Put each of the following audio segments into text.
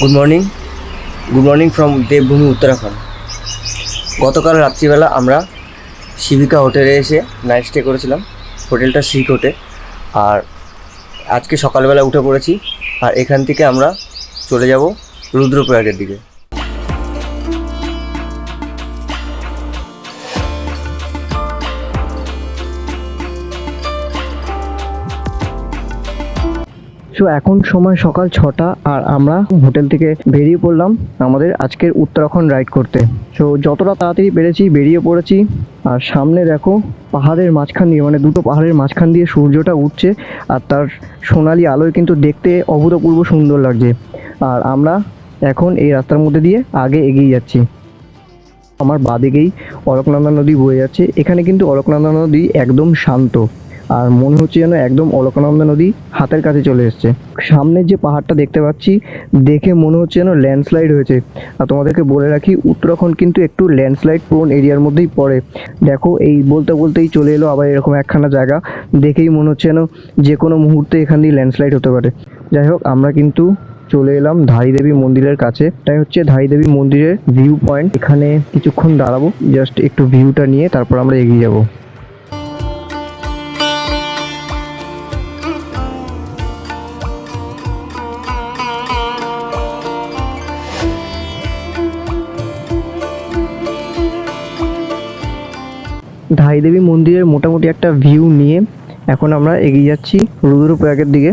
Good morning good morning from Devbhumi Uttarakhand. গতকাল রাত্রিবেলা আমরা শিবিকা হোটেলে এসে নাইট স্টে করেছিলাম। হোটেলটা শিখ হোটে আর আজকে সকালবেলা উঠে পড়েছি। আর এখান থেকে আমরা চলে যাব রুদ্রপ্রয়াগের দিকে। সো এখন সময় সকাল ছটা আর আমরা হোটেল থেকে বেরিয়ে পড়লাম আমাদের আজকের উত্তরাখণ্ড রাইড করতে। সো যতটা তাড়াতাড়ি পেরেছি বেরিয়ে পড়েছি। আর সামনে দেখো পাহাড়ের মাঝখান দিয়ে মানে দুটো পাহাড়ের মাঝখান দিয়ে সূর্যটা উঠছে আর তার সোনালি আলোয় কিন্তু দেখতে অভূতপূর্ব সুন্দর লাগছে। আর আমরা এখন এই রাস্তার মধ্যে দিয়ে আগে এগিয়ে যাচ্ছি। আমার বাদিকেই অলকনন্দা নদী বয়ে যাচ্ছে। এখানে কিন্তু অলকনন্দা নদী একদম শান্ত। আর মনে হচ্ছে যেন একদম অলকানন্দা নদী হাতের কাছে চলে এসছে। সামনের যে পাহাড়টা দেখতে পাচ্ছি, দেখে মনে হচ্ছে যেন ল্যান্ডস্লাইড হয়েছে। আর তোমাদেরকে বলে রাখি, উত্তরাখণ্ড কিন্তু একটু ল্যান্ডস্লাইড প্রোন এরিয়ার মধ্যেই পড়ে। দেখো, এই বলতে বলতেই চলে এলো আবার এরকম একখানা জায়গা। দেখেই মনে হচ্ছে যেন যে কোনো মুহূর্তে এখান দিয়ে ল্যান্ডস্লাইড হতে পারে। যাই হোক, আমরা কিন্তু চলে এলাম ধারী দেবী মন্দিরের কাছে। তাই হচ্ছে ধারী দেবী মন্দিরের ভিউ পয়েন্ট এখানে কিছুক্ষণ দাঁড়াবো জাস্ট একটু ভিউটা নিয়ে তারপর আমরা এগিয়ে যাব। ধাই দেবী মন্দিরের মোটামুটি একটা ভিউ নিয়ে এখন আমরা এগিয়ে যাচ্ছি রুদ্রপ্রয়াগের দিকে।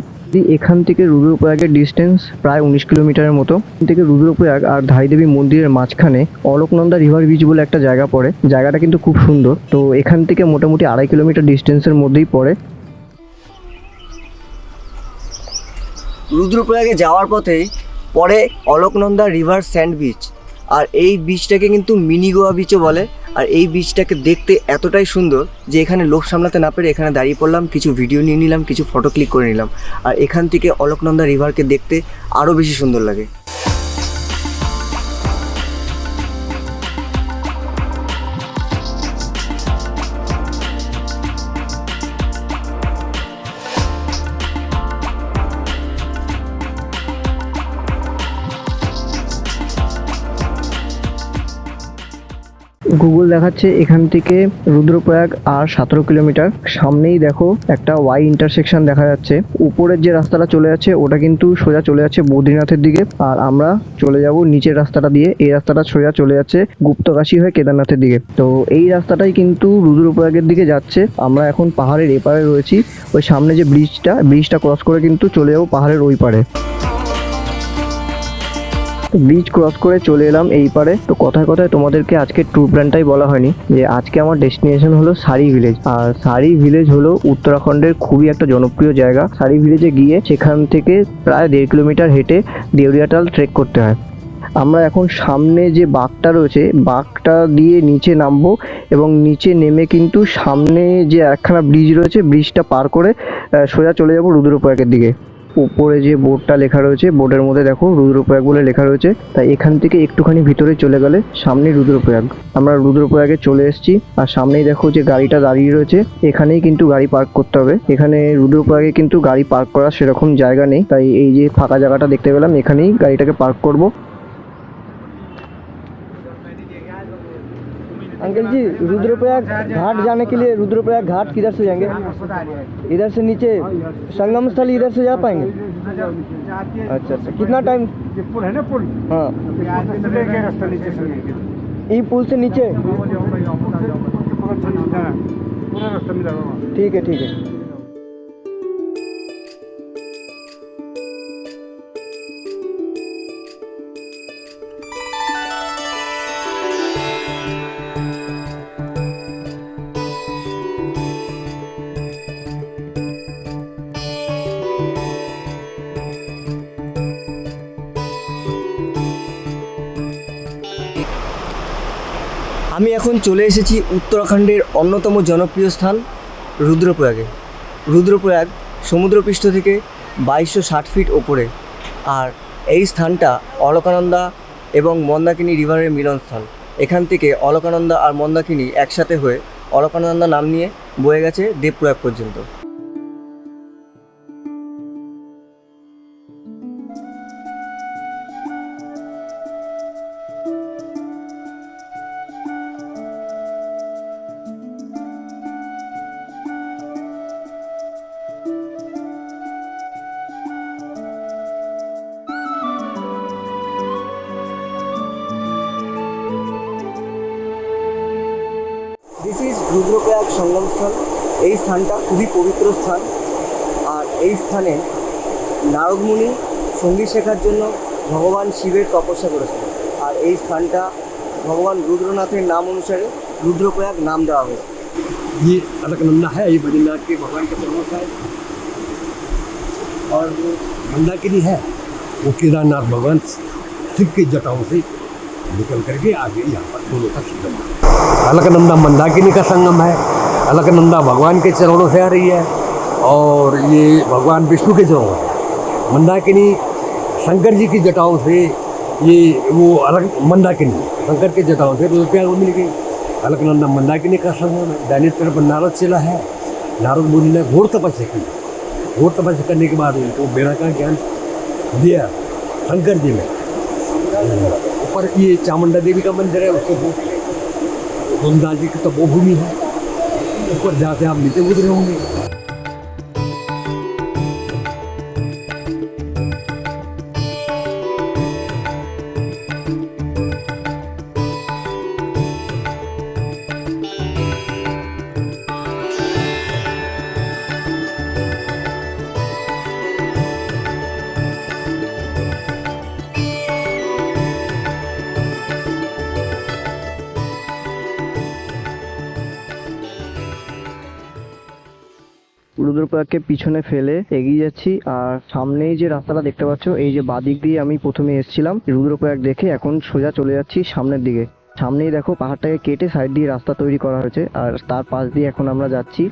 এখান থেকে রুদ্রপ্রয়াগের ডিস্টেন্স প্রায় উনিশ কিলোমিটারের মতো। থেকে রুদ্রপ্রয়াগ আর ধাইদেবী মন্দিরের মাঝখানে অলোকনন্দা রিভার বিচ বলে একটা জায়গা পড়ে। জায়গাটা কিন্তু খুব সুন্দর। তো এখান থেকে মোটামুটি আড়াই কিলোমিটার ডিস্টেন্সের মধ্যেই পড়ে। রুদ্রপ্রয়াগে যাওয়ার পথেই পরে অলোকনন্দা রিভার স্যান্ড বিচ আর এই বীজটাকে কিন্তু মিনি গোয়া বিচও বলে। আর এই বীজটাকে দেখতে এতটাই সুন্দর যে এখানে লোক সামলাতে না পেরে এখানে দাঁড়িয়ে পড়লাম, কিছু ভিডিও নিয়ে নিলাম, কিছু ফটো ক্লিক করে নিলাম। আর এখান থেকে অলকনন্দা রিভারকে দেখতে আরও বেশি সুন্দর লাগে। গুগল দেখাচ্ছে এখান থেকে রুদ্রপ্রয়াগ আর সতেরো কিলোমিটার। সামনেই দেখো একটা ওয়াই ইন্টারসেকশন দেখা যাচ্ছে। উপরের যে রাস্তাটা চলে যাচ্ছে, ওটা কিন্তু সোজা চলে যাচ্ছে বদ্রীনাথের দিকে। আর আমরা চলে যাব নিচের রাস্তাটা দিয়ে। এই রাস্তাটা সোজা চলে যাচ্ছে গুপ্তকাশী হয়ে কেদারনাথের দিকে। তো এই রাস্তাটাই কিন্তু রুদ্রপ্রয়াগের দিকে যাচ্ছে। আমরা এখন পাহাড়ের এপারে রয়েছি। ওই সামনে যে ব্রিজটা ব্রিজটা ক্রস করে কিন্তু চলে যাব পাহাড়ের ওই পারে। ব্রিজ ক্রস করে চলে এলাম এই পারে। তো কথায় কথায় তোমাদেরকে আজকে ট্যুর প্ল্যানটাই বলা হয়নি, যে আজকে আমার ডেস্টিনেশন হলো সারি ভিলেজ আর সারি ভিলেজ হলো উত্তরাখণ্ডের খুবই একটা জনপ্রিয় জায়গা। সারি ভিলেজে গিয়ে সেখান থেকে প্রায় দেড় কিলোমিটার হেঁটে দেউরিয়াটাল ট্রেক করতে হয়। আমরা এখন সামনে যে বাঘটা রয়েছে, বাঘটা দিয়ে নিচে নামবো এবং নিচে নেমে কিন্তু সামনে যে একখানা ব্রিজ রয়েছে ব্রিজটা পার করে সোজা চলে যাব রুদ্রপ্রয়াগের দিকে। উপরে যে বোর্ডটা লেখা রয়েছে, বোর্ডের মধ্যে দেখো রুদ্রপ্রয়াগ বলে লেখা রয়েছে, তাই এখান থেকে একটুখানি ভিতরে চলে গেলে সামনে রুদ্রপ্রয়াগ। আমরা রুদ্রপ্রয়াগে চলে এসেছি, আর সামনেই দেখো যে গাড়িটা দাঁড়িয়ে রয়েছে, এখানেই কিন্তু গাড়ি পার্ক করতে হবে। এখানে রুদ্রপ্রয়াগে কিন্তু গাড়ি পার্ক করার সেরকম জায়গা নেই, তাই এই যে ফাঁকা জায়গাটা দেখতে পেলাম, এখানেই গাড়িটাকে পার্ক করব। अंकल जी रुद्रप्रयाग घाट जाने के लिए रुद्रप्रयाग घाट किधर से जाएँगे? इधर से नीचे संगम स्थल इधर से जा पाएँगे? अच्छा अच्छा। कितना टाइम पुल है ना पुल? हाँ। ये पुल से नीचे? ठीक है ठीक है। আমি এখন চলে এসেছি উত্তরাখণ্ডের অন্যতম জনপ্রিয় স্থান, রুদ্রপ্রয়াগে। রুদ্রপ্রয়াগ সমুদ্রপৃষ্ঠ থেকে বাইশশো ষাট ফিট ওপরে। আর এই স্থানটা অলকানন্দা এবং মন্দাকিনী রিভারের মিলনস্থান এখান থেকে অলকানন্দা আর মন্দাকিনী একসাথে হয়ে অলকানন্দা নাম নিয়ে বয়ে গেছে দেবপ্রয়াগ পর্যন্ত। রুদ্রপ্রয়াগ সঙ্গমস্থল এই স্থানটা খুবই পবিত্র স্থান আর এই স্থানে নারদমুনি সঙ্গীত শেখার জন্য ভগবান শিবের তপস্যা করেছেন আর এই স্থানটা ভগবান রুদ্রনাথের নাম অনুসারে রুদ্রপ্রয়াগ নাম দেওয়া হয়েছে ये अलकनंदा है ये बद्रीनाथ के भगवान के चरणों का है और वो मंदाकिनी है वो केदारनाथ भगवान शिव की जटाओं से निकल करके आगे यहाँ पर दोनों का संगम अलकनंदा मंदाकिनी का संगम है, अलकनंदा भगवान के चरणों से आ रही है, और ये भगवान विष्णु के चरणों है। मंदाकिनी शंकर जी की जटाओं से ये वो अलग, मंदाकिनी शंकर के जटाओं से रुपया मिल गई। अलकनंदा मंदाकिनी का संगम है, दैनिक तरफ़ नारद शिला है, नारद मुनि ने घोर तपस्या की। घोर तपस्या करने के बाद उनको बेड़ा का ज्ञान दिया शंकर जी ने। ऊपर ये चामुंडा देवी का मंदिर है, उसके गोमदास जी की तपोभूमि है। ऊपर जाते आप नीचे गुजरे होंगे। রুদ্রপ্রয়াগকে পিছনে ফেলে এগিয়ে যাচ্ছি। আর সামনেই যে রাস্তাটা দেখতে পাচ্ছ, এই যে বাদিক দিয়ে আমি প্রথমে এসেছিলাম, রুদ্রপ্রয়াগ দেখে এখন সোজা চলে যাচ্ছি সামনের দিকে। সামনেই দেখো পাহাড়টাকে কেটে সাইড দিয়ে রাস্তা তৈরি করা হয়েছে, আর তার পাশ দিয়ে এখন আমরা যাচ্ছি।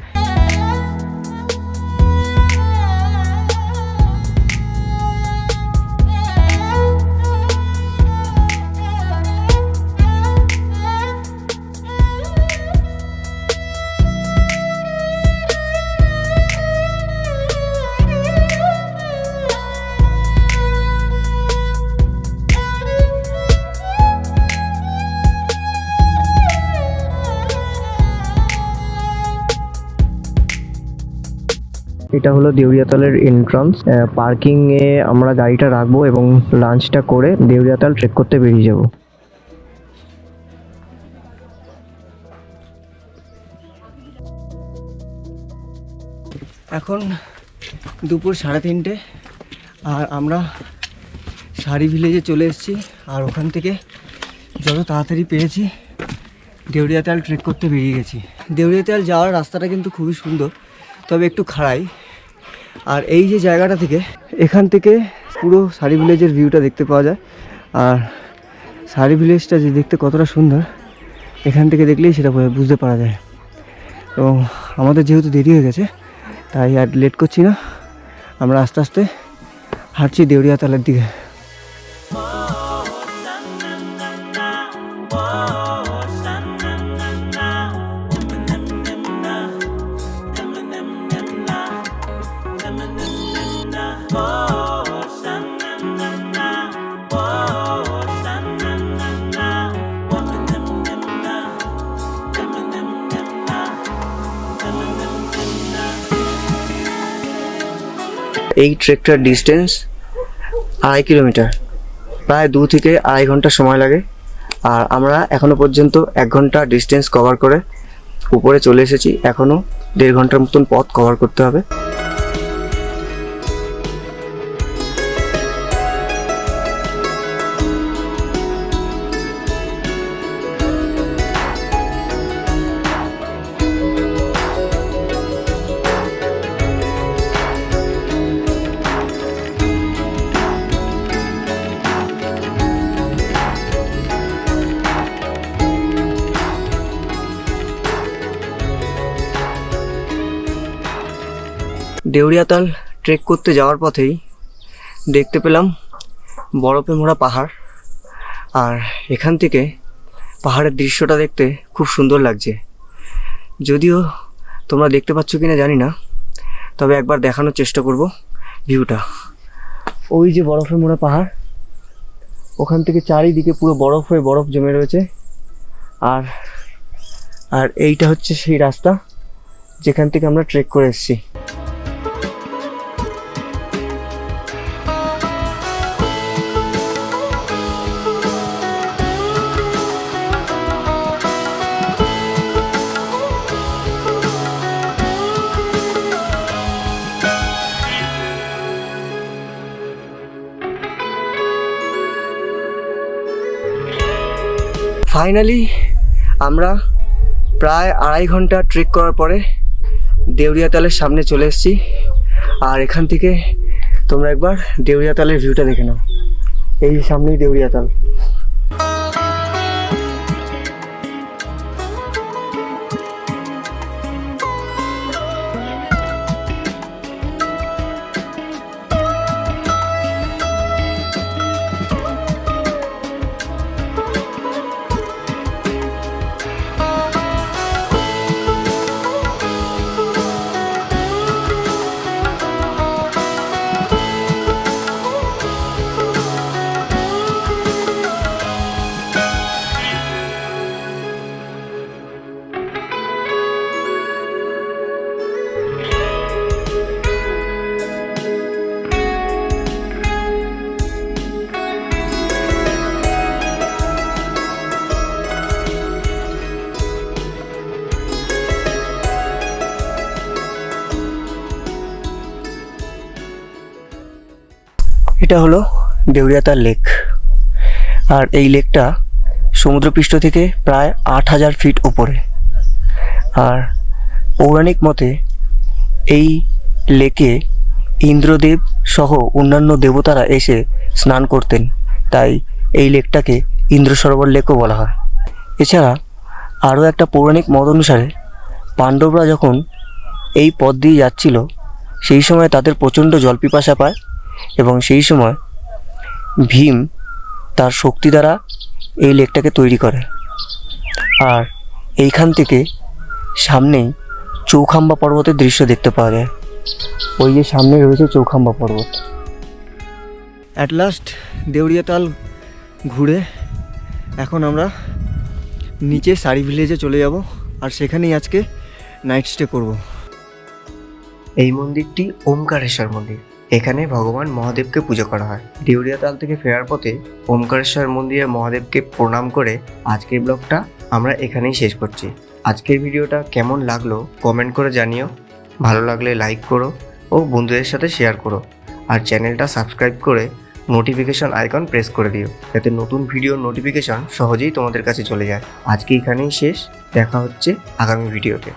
এটা হলো দেউরিয়াতালের এন্ট্রান্স পার্কিং এ আমরা গাড়িটা রাখব এবং লাঞ্চটা করে দেউরিয়াতাল ট্রেক করতে বেরিয়ে যাব। এখন দুপুর সাড়ে তিনটে, আর আমরা শাড়ি ভিলেজে চলে এসেছি, আর ওখান থেকে যত তাড়াতাড়ি পেরেছি দেউরিয়াতাল ট্রেক করতে বেরিয়ে গেছি। দেউরিয়াতাল যাওয়ার রাস্তাটা কিন্তু খুবই সুন্দর, তবে একটু খাড়াই। আর এই যে জায়গাটা থেকে এখান থেকে পুরো সারি ভিলেজের ভিউটা দেখতে পাওয়া যায়। আর সারি ভিলেজটা যে দেখতে কতটা সুন্দর, এখান থেকে দেখলেই সেটা বুঝতে পারা যায়। এবং আমাদের যেহেতু দেরি হয়ে গেছে, তাই আর লেট করছি না। আমরা আস্তে আস্তে হাঁটছি দেউরিয়া তালের দিকে। এই ট্রেকটার ডিস্টেন্স আড়াই কিলোমিটার প্রায় দু থেকে আড়াই ঘণ্টা সময় লাগে। আর আমরা এখনও পর্যন্ত এক ঘণ্টা ডিস্টেন্স কভার করে উপরে চলে এসেছি। এখনও দেড় ঘণ্টার মতন পথ কভার করতে হবে। দেউরিয়াতাল ট্রেক করতে যাওয়ার পথেই দেখতে পেলাম বরফে মোড়া পাহাড়। আর এখান থেকে পাহাড়ের দৃশ্যটা দেখতে খুব সুন্দর লাগছে। যদিও তোমরা দেখতে পাচ্ছ কি না জানি না, তবে একবার দেখানোর চেষ্টা করব ভিউটা। ওই যে বরফে মোড়া পাহাড়, ওখান থেকে চারিদিকে পুরো বরফ হয়ে বরফ জমে রয়েছে। আর আর এইটা হচ্ছে সেই রাস্তা যেখান থেকে আমরা ট্রেক করে এসেছি। ফাইনালি আমরা প্রায় আড়াই ঘণ্টা ট্রেক করার পরে দেউরিয়াতালের সামনে চলে এসেছি। আর এখান থেকে তোমরা একবার দেউরিয়াতালের ভিউটা দেখে নাও। এই সামনেই দেউরিয়া এটা হলো দেউরিয়াতার লেক। আর এই লেকটা সমুদ্রপৃষ্ঠ থেকে প্রায় আট হাজার ফিট উপরে। আর পৌরাণিক মতে এই লেকে ইন্দ্রদেব সহ অন্যান্য দেবতারা এসে স্নান করতেন। তাই এই লেকটাকে ইন্দ্র সরোবর লেকও বলা হয়। এছাড়া আরও একটা পৌরাণিক মত অনুসারে পাণ্ডবরা যখন এই পথ দিয়ে যাচ্ছিল, সেই সময় তাদের প্রচণ্ড জলপিপাসা পায় এবং সেই সময় ভীম তার শক্তি দ্বারা এই লেকটাকে তৈরি করে। আর এইখান থেকে সামনেই চৌখাম্বা পর্বতের দৃশ্য দেখতে পাওয়া যায়। ওই যে সামনে রয়েছে চৌখাম্বা পর্বত। অ্যাট লাস্ট দেউরিয়া তাল ঘুরে এখন আমরা নিচে সারি ভিলেজে চলে যাব আর সেখানেই আজকে নাইট স্টে করব। এই মন্দিরটি ওমকারেশ্বর মন্দির। এখানে ভগবান মহাদেবকে পুজো করা হয়। দেউরিয়া তাল থেকে ফেরার পথে ওমকারেশ্বর মন্দিরে মহাদেবকে প্রণাম করে আজকের ব্লগটা আমরা এখানেই শেষ করছি। আজকের ভিডিওটা কেমন লাগল কমেন্ট করে জানিও। ভালো লাগলে লাইক করো ও বন্ধুদের সাথে শেয়ার করো। আর চ্যানেলটা সাবস্ক্রাইব করে নোটিফিকেশন আইকন প্রেস করে দিও, যাতে নতুন ভিডিওর নোটিফিকেশন সহজেই তোমাদের কাছে চলে যায়। আজকে এখানেই শেষ, দেখা হচ্ছে আগামী ভিডিওতে।